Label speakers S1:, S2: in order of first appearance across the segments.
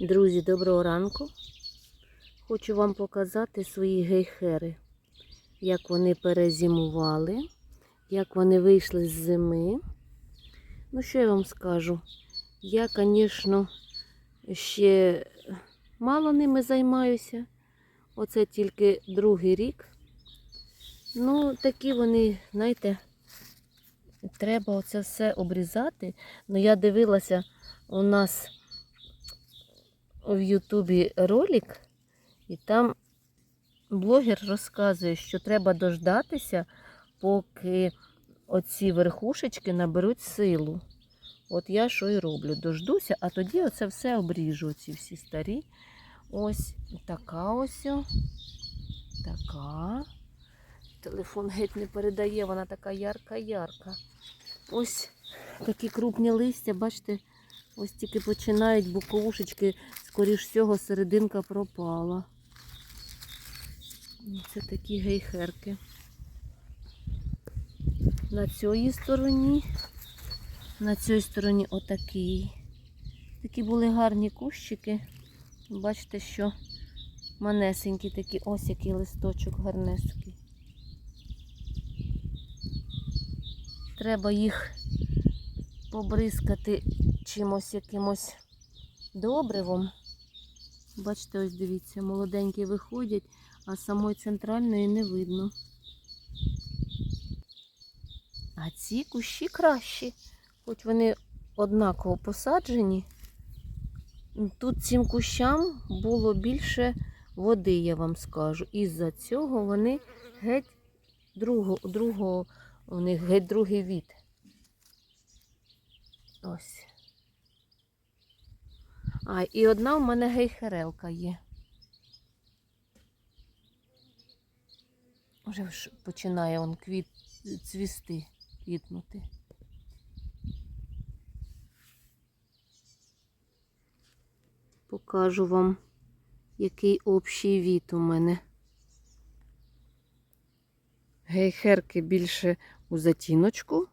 S1: Друзі, доброго ранку. Хочу вам показати свої гейхери, як вони перезимували, як вони вийшли з зими. Ну, що я вам скажу? Я, звісно, ще мало ними займаюся. Оце тільки другий рік. Ну, такі вони, знаєте, треба оце все обрізати. Ну, я дивилася, у нас в Ютубі ролик, і там блогер розказує, що треба дождатися, поки оці верхушечки наберуть силу. От я що і роблю. Дождуся, а тоді оце все обріжу, ці всі старі. Ось така ось. Така. Телефон геть не передає, вона така ярка-ярка. Ось такі крупні листя, бачите, ось тільки починають боковушечки, скоріш всього, серединка пропала. Це такі гейхерки. На цій стороні, на цій стороні отакий. Такі були гарні кущики. Бачите, що манесенькі такі, ось який листочок гарнесенький. Треба їх побризкати чимось якимось добривом. Бачите, ось дивіться, молоденькі виходять, а самої центральної не видно. А ці кущі кращі, хоч вони однаково посаджені. Тут цим кущам було більше води, я вам скажу. Із-за цього вони геть другого, другого, у них геть другий від. Ось. А, і одна у мене гейхерелка є. Вже починає он квіт цвісти, квітнути. Покажу вам, який общий від у мене. Гейхерки більше у затіночку,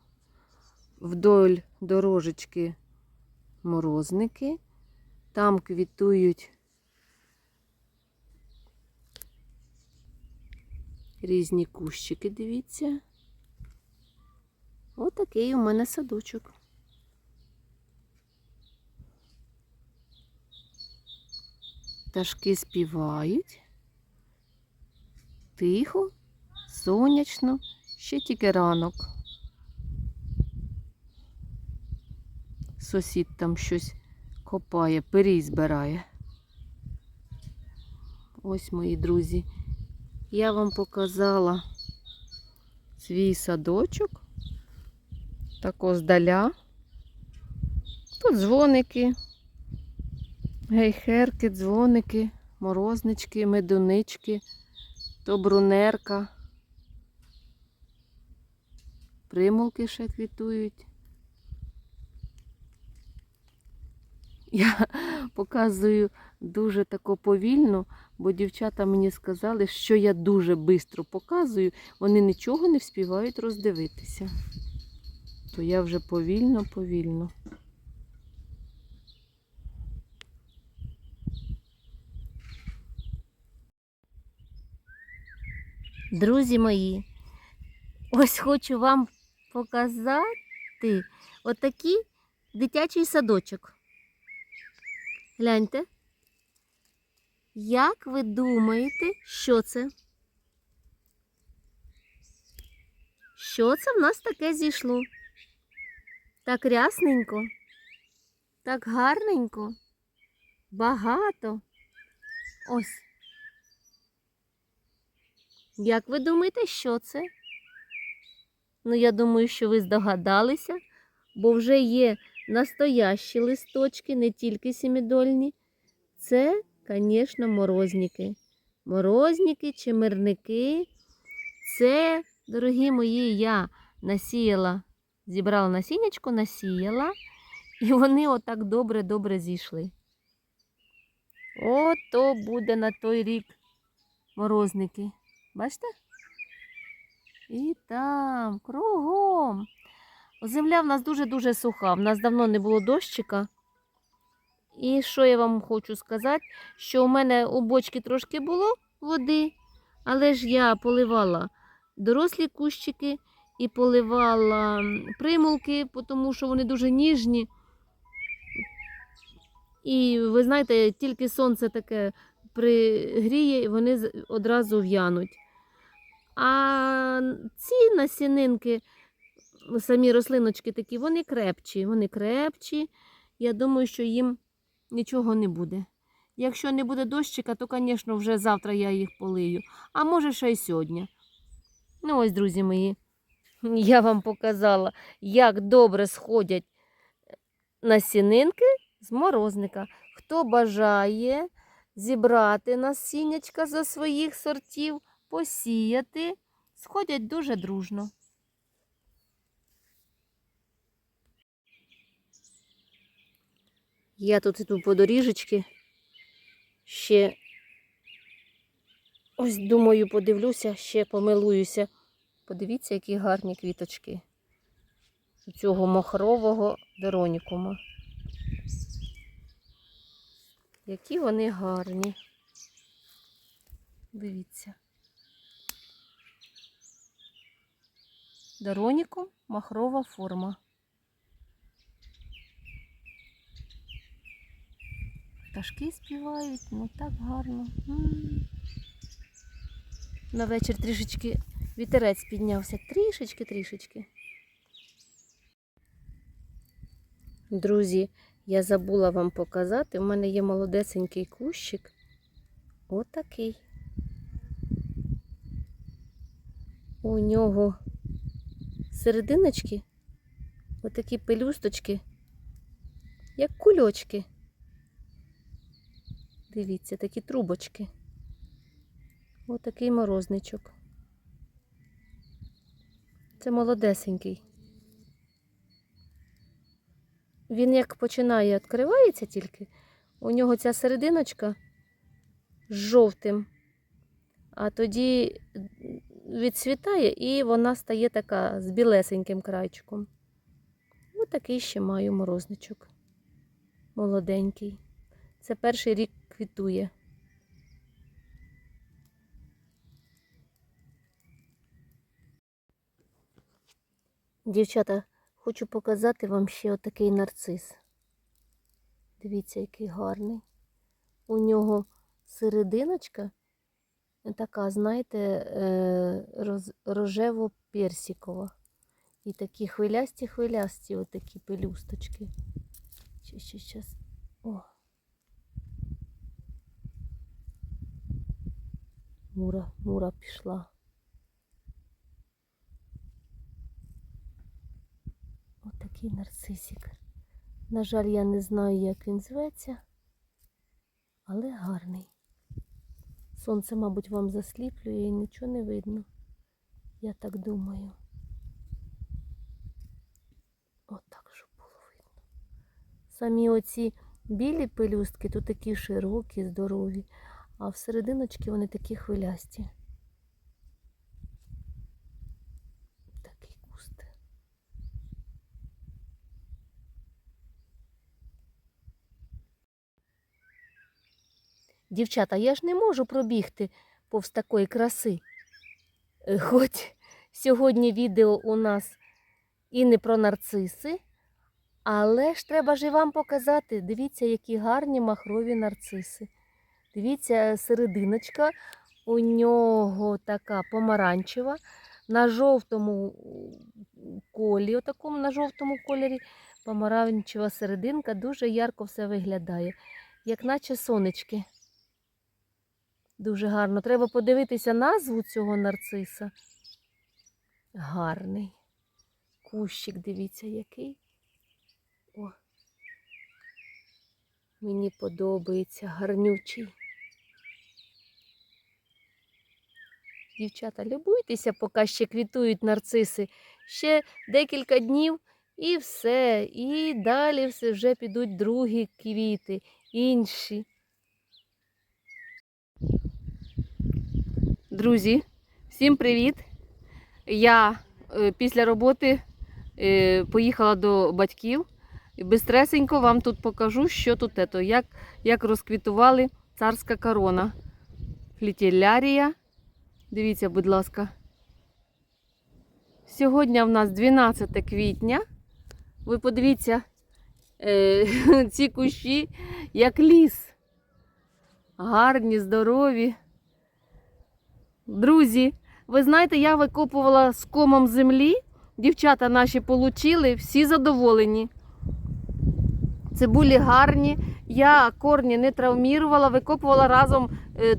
S1: вдоль дорожечки морозники, там квітують різні кущики, дивіться. Отакий у мене садочок. Пташки співають. Тихо, сонячно, ще тільки ранок. Сусід там щось копає, пирій збирає. Ось мої друзі. Я вам показала свій садочок. Тако здаля. Тут дзвоники, гейхерки, дзвоники, морознички, медунички, то брунерка. Примулки ще квітують. Я показую дуже тако повільно, бо дівчата мені сказали, що я дуже швидко показую, вони нічого не вспівають роздивитися. То я вже повільно, повільно. Друзі мої, ось хочу вам показати отакий дитячий садочок. Гляньте. Як ви думаєте, що це? Що це в нас таке зійшло? Так рясненько, так гарненько, багато. Ось. Як ви думаєте, що це? Ну, я думаю, що ви здогадалися, бо вже є настоящі листочки, не тільки сімідольні. Це, звісно, морозники. Морозники, чимирники. Це, дорогі мої, я насіяла, зібрала насіннячко, насіяла, і вони отак добре-добре зійшли. Ото буде на той рік морозники. Бачите? І там, кругом. Земля в нас дуже-дуже суха. В нас давно не було дощика. І що я вам хочу сказати, що у мене у бочці трошки було води, але ж я поливала дорослі кущики і поливала примулки, тому що вони дуже ніжні. І ви знаєте, тільки сонце таке пригріє, і вони одразу в'януть. А ці насінинки, самі рослиночки такі, вони крепчі, вони крепчі. Я думаю, що їм нічого не буде. Якщо не буде дощика, то, звісно, вже завтра я їх полию. А може, ще й сьогодні. Ну, ось, друзі мої, я вам показала, як добре сходять насінинки з морозника. Хто бажає зібрати насіннячка за своїх сортів, посіяти, сходять дуже дружно. Я тут іду по доріжечки. Ще ось думаю, подивлюся, ще помилуюся. Подивіться, які гарні квіточки у цього махрового деронікума. Які вони гарні. Дивіться. Деронікум махрова форма. Пташки співають, ну так гарно. На вечір трішечки вітерець піднявся. Трішечки, трішечки. Друзі, я забула вам показати. У мене є молодесенький кущик. Отакий. У нього серединочки, отакі пелюсточки, як кульочки. Дивіться, такі трубочки. Отакий морозничок. Це молодесенький. Він як починає відкривається тільки, у нього ця серединочка з жовтим, а тоді відцвітає і вона стає така з білесеньким крайчиком. Ось такий ще маю морозничок. Молоденький. Це перший рік квітує. Дівчата, хочу показати вам ще отакий нарцис. Дивіться, який гарний. У нього серединочка така, знаєте, е, рожево-персикова. І такі хвилясті-хвилясті отакі пелюсточки. Ще, ще, щас. О. Мура, мура пішла. Отакий нарцисик. На жаль, я не знаю, як він зветься, але гарний. Сонце, мабуть, вам засліплює і нічого не видно. Я так думаю. Отак, щоб було видно. Самі оці білі пелюстки тут такі широкі, здорові, а всерединочки вони такі хвилясті. Такий куст. Дівчата, я ж не можу пробігти повз такої краси. Е, Хоч сьогодні відео у нас і не про нарциси, але ж треба ж і вам показати. Дивіться, які гарні махрові нарциси. Дивіться, серединочка у нього така помаранчева, на жовтому колі, отакому на жовтому кольорі, помаранчева серединка, дуже ярко все виглядає, як наче сонечки. Дуже гарно. Треба подивитися назву цього нарциса. Гарний. Кущик, дивіться, який. О. Мені подобається, гарнючий. Дівчата, любуйтеся, поки ще квітують нарциси. Ще декілька днів і все. І далі все вже підуть другі квіти, інші. Друзі, всім привіт! Я е, після роботи е, поїхала до батьків бистресенько вам тут покажу, що тут як, як розквітували царська корона. Флітілярія. Дивіться, будь ласка. Сьогодні в нас 12 квітня. Ви подивіться е, ці кущі, як ліс. Гарні, здорові. Друзі, ви знаєте, я викопувала з комом землі. Дівчата наші получили, всі задоволені. Цибулі гарні. Я корні не травмірувала, викопувала разом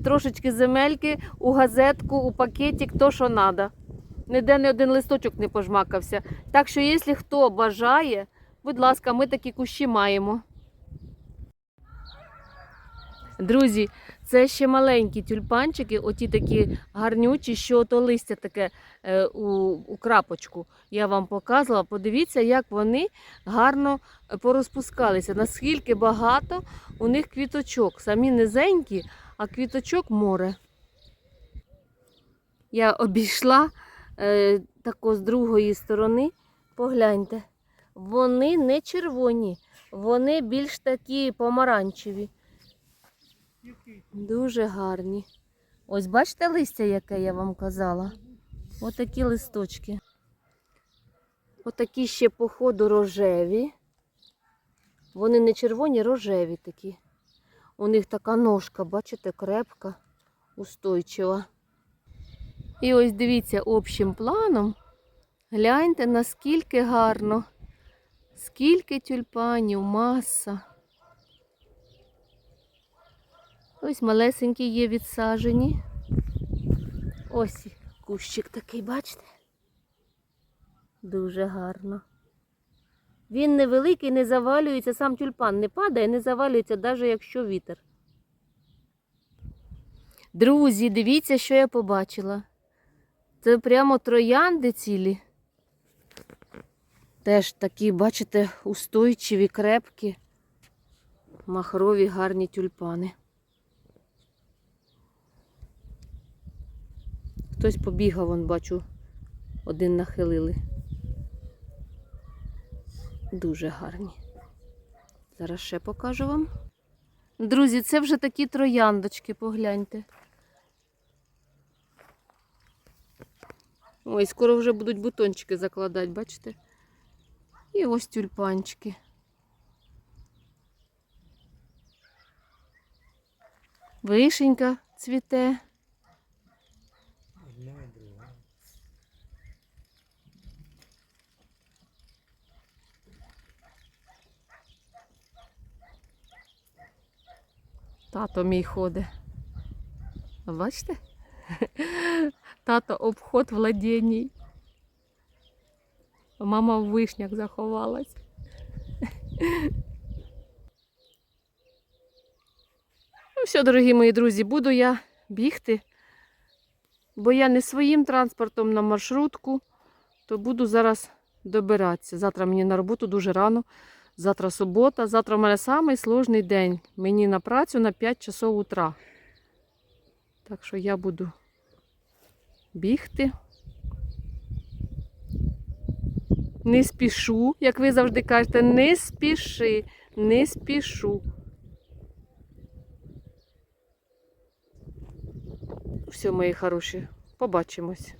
S1: трошечки земельки у газетку, у пакетик, то що треба. Ніде не один листочок не пожмакався. Так що, якщо хто бажає, будь ласка, ми такі кущі маємо. Друзі, це ще маленькі тюльпанчики, оті такі гарнючі, що ото листя таке е, у, у крапочку. Я вам показувала. Подивіться, як вони гарно е, порозпускалися. Наскільки багато у них квіточок. Самі низенькі, а квіточок море. Я обійшла е, тако з другої сторони. Погляньте, вони не червоні, вони більш такі помаранчеві. Дуже гарні. Ось бачите листя, яке я вам казала? Отакі листочки. Отакі ще, походу, рожеві. Вони не червоні, рожеві такі. У них така ножка, бачите, крепка, устойчива. І ось дивіться, общим планом. Гляньте, наскільки гарно. Скільки тюльпанів, маса. Ось малесенькі є відсажені. Ось кущик такий, бачите? Дуже гарно. Він невеликий, не завалюється, сам тюльпан не падає, не завалюється, навіть якщо вітер. Друзі, дивіться, що я побачила. Це прямо троянди цілі. Теж такі, бачите, устойчиві, крепкі, махрові, гарні тюльпани. Хтось побігав, вон, бачу, один нахилили. Дуже гарні. Зараз ще покажу вам. Друзі, це вже такі трояндочки, погляньте. Ой, скоро вже будуть бутончики закладати, бачите? І ось тюльпанчики. Вишенька цвіте.
S2: Одна і друга.
S1: Тато мій ходить. Бачите? Тато обход владіній. Мама в вишнях заховалась. Ну все, дорогі мої друзі, буду я бігти, бо я не своїм транспортом на маршрутку, то буду зараз добиратися. Завтра мені на роботу дуже рано. Завтра субота, завтра в мене самий сложний день. Мені на працю на 5 часов утра. Так що я буду бігти. Не спішу, як ви завжди кажете, не спіши, не спішу. Все, мої хороші, побачимось.